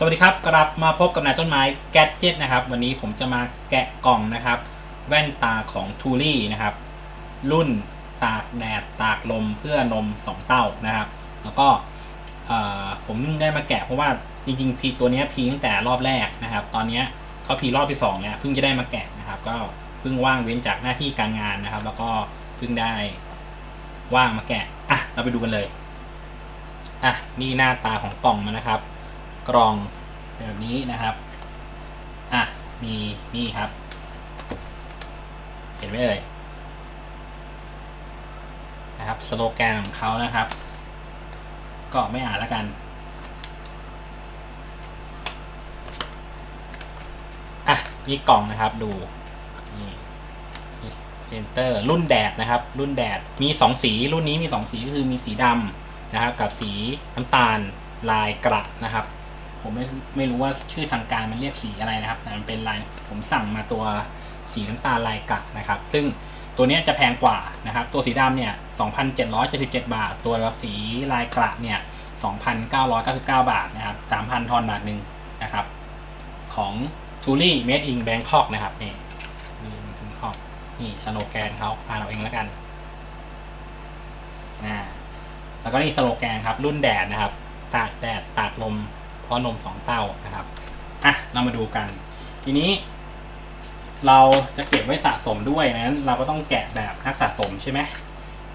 สวัสดีครับ กลับมาพบกับนายต้นไม้แกดเจ็ตนะครับ วันนี้ผมจะมาแกะกล่องนะครับ แว่นตาของทูรี่นะครับ รุ่นตากแดดตากลมเพื่อนมสองเต้านะครับ แล้วก็ผมได้มาแกะเพราะว่าจริงๆพีตัวนี้พีตั้งแต่รอบแรกนะครับ ตอนนี้เขาพีรอบที่สองเนี่ยเพิ่งจะได้มาแกะนะครับ ก็เพิ่งว่างเว้นจากหน้าที่การงานนะครับ แล้วก็เพิ่งได้ว่างมาแกะอะเราไปดูกันเลยอะนี่หน้าตาของกล่องมันนะครับ กล่องแบบนี้นะครับ อะ มีนี่ครับ เห็นไหมเอ่ยนะครับ สโลแกนของเขานะครับ ก็ไม่อ่านแล้วกัน อะ นี่กล่องนะครับดู นี่เอนเตอร์รุ่นแดดนะครับ รุ่นแดดมีสองสีรุ่นนี้มีสองสีก็คือมีสีดำนะครับ กับสีน้ำตาลลายกระนะครับ ผมไม่ไม่รู้ว่าชื่อทางการมันเรียกสีอะไรนะครับ แต่มันเป็นลายผมสั่งมาตัวสีน้ำตาลลายกะนะครับ ซึ่งตัวนี้จะแพงกว่านะครับ ตัวสีดำเนี่ย 2,777 บาท ตัวสีลายกระเนี่ย 2,999 บาทนะครับ 3,000 ทอนบาทหนึ่งนะครับ ของ t u l i Made in Bangkok นะครับ นี่นี่บงคอกนี่สโลแกนเขาอ่านเอาเองแล้วกันอ่าแล้วก็นี่สโลแกนครับ รุ่นแดดนะครับตากแดดตากลม เพราะนมสองเต้านะครับอะเรามาดูกัน ทีนี้ เราจะเก็บไว้สะสมด้วยนั้น เราก็ต้องแกะแบบนักสะสมใช่ไหม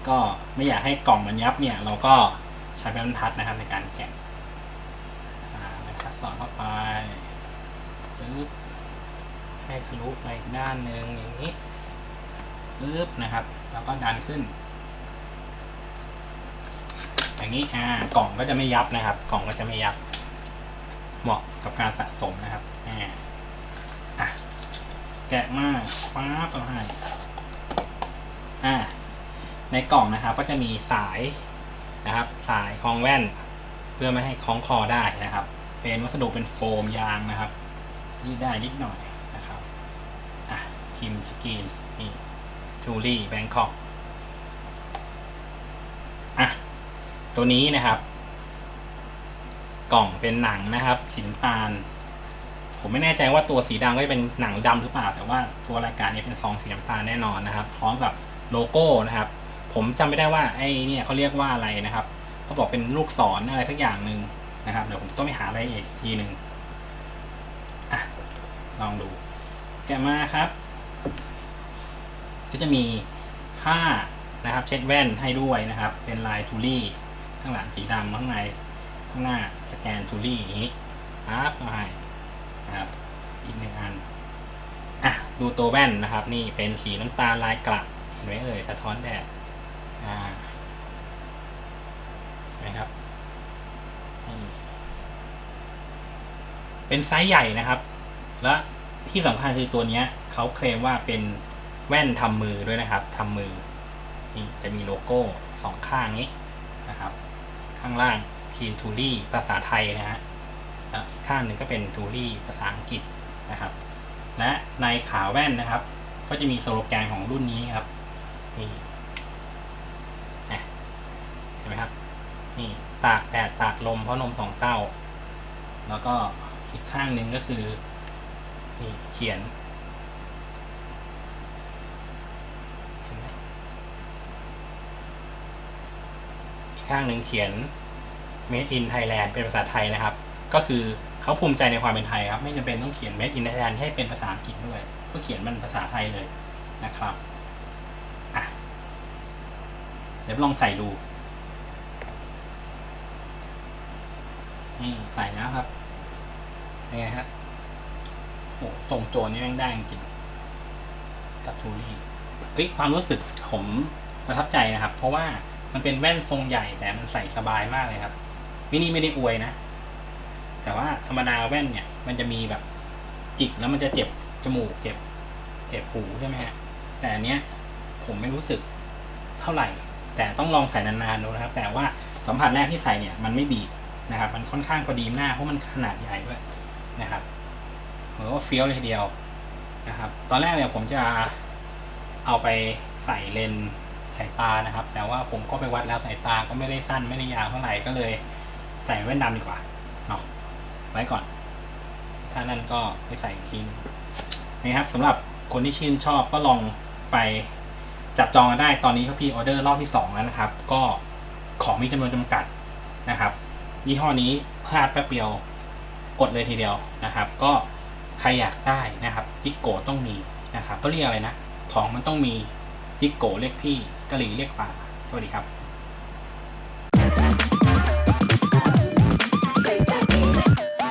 ก็ไม่อยากให้กล่องมันยับเนี่ย เราก็ใช้แป้นบรรทัดนะครับในการแกะอ่านะครับสอดเข้าไปปึ๊บให้ทะลุไปอีกด้านหนึ่งอย่างนี้ปึ๊บนะครับ แล้วก็ดันขึ้น อย่างนี้อ่ากล่องก็จะไม่ยับนะครับ กล่องก็จะไม่ยับ เหมาะกับการสะสมนะครับอ่าอะแกะมาฟ้าประให้อ่า ในกล่องนะครับ ก็จะมีสายนะครับ สายคล้องแว่น เพื่อไม่ให้คล้องคอได้นะครับ เป็นวัสดุเป็นโฟมยางนะครับนี่ได้นิดหน่อยนะครับอะพิมพ์สกรีนนี่ทูรี่แบงคอกอะตัวนี้นะครับ กล่องเป็นหนังนะครับสีน้ำตาล ผมไม่แน่ใจว่าตัวสีดำก็จะเป็นหนังดำหรือเปล่า แต่ว่าตัวรายการนี้เป็นซองสีน้ำตาลแน่นอนนะครับ พร้อมกับโลโก้นะครับ ผมจำไม่ได้ว่าไอ้นี่เขาเรียกว่าอะไรนะครับเขาบอกเป็นลูกศรอะไรสักอย่างหนึ่งนะครับเดี๋ยวผมต้องไปหาอะไรอีกทีหนึ่งอะลองดู แกะมาครับ ก็จะมีผ้านะครับ เช็ดแว่นให้ด้วยนะครับ เป็นลายทูรี่ ข้างหลังสีดำข้างใน หน้าสแกนทูรี่อย่างนี้ปั๊บมาให้นะครับอีกหนึ่งอันอะดูตัวแว่นนะครับ นี่เป็นสีน้ำตาลลายกระเห็นไหมเอ่ยสะท้อนแดดอ่าเห็นไหมครับเป็นไซส์ใหญ่นะครับ และที่สำคัญคือตัวนี้เขาเคลมว่าเป็นแว่นทำมือด้วยนะครับทำมือนี่จะมีโลโก้สองข้างนี้นะครับ ข้างล่าง ทีนทูรี่ภาษาไทยนะฮะอีกข้างหนึ่งก็เป็นทูรี่ภาษาอังกฤษนะครับ และในขาแว่นนะครับ ก็จะมีสโลแกนของรุ่นนี้ครับนี่นะเห็นไหมครับนี่ตากแดดตากลมเพราะนมสองเต้า แล้วก็อีกข้างหนึ่งก็คือนี่เขียนข้างหนึ่งเขียน Made in Thailand เป็นภาษาไทยนะครับ ก็คือเขาภูมิใจในความเป็นไทยครับ ไม่จำเป็นต้องเขียน Made in Thailand ให้เป็นภาษาอังกฤษด้วย ก็เขียนมันภาษาไทยเลยนะครับอะเดี๋ยวลองใส่ดูนี่ใส่แล้วครับเป็นไงครับโอ้ส่งโจรนี่แม่งได้จริงกับทูรี่เฮ้ยความรู้สึกผมประทับใจนะครับ เพราะว่ามันเป็นแว่นทรงใหญ่แต่มันใส่สบายมากเลยครับ มินี่ไม่ได้อวยนะ แต่ว่าธรรมดาแว่นเนี่ย มันจะมีแบบจิกแล้วมันจะเจ็บจมูกเจ็บ เจ็บหูใช่ไหมฮะแต่อันเนี้ย ผมไม่รู้สึกเท่าไหร่ แต่ต้องลองใส่นานๆดูนะครับ แต่ว่าสัมผัสแรกที่ใส่เนี่ย มันไม่บีบนะครับ มันค่อนข้างพอดีหน้าเพราะมันขนาดใหญ่ด้วยนะครับเหมือนว่าเฟี้ยวเลยทีเดียวนะครับ ตอนแรกเนี่ยผมจะเอาไปใส่เลนสายตานะครับ แต่ว่าผมก็ไปวัดแล้วสายตาก็ไม่ได้สั้นไม่ได้ยาวเท่าไหร่ก็เลย ใส่แว่นดำดีกว่าเนาะไว้ก่อน ถ้านั่นก็ไปใส่กทีนนะครับสำหรับคนที่ชื่นชอบก็ลองไปจับจองกันได้ตอนนี้เขาพีออเดอร์รอบที่สองแล้วนะครับ ก็ของมีจำนวนจำกัดนะครับยี่ห้อนี้พลาดแป๊บเดียวกดเลยทีเดียวนะครับ ก็ใครอยากได้นะครับจิกโกต้องมีนะครับต้องเรียกอะไรนะของมันต้องมีจิกโกเรียกพี่กะหรี่เรียกป่าสวัสดีครับ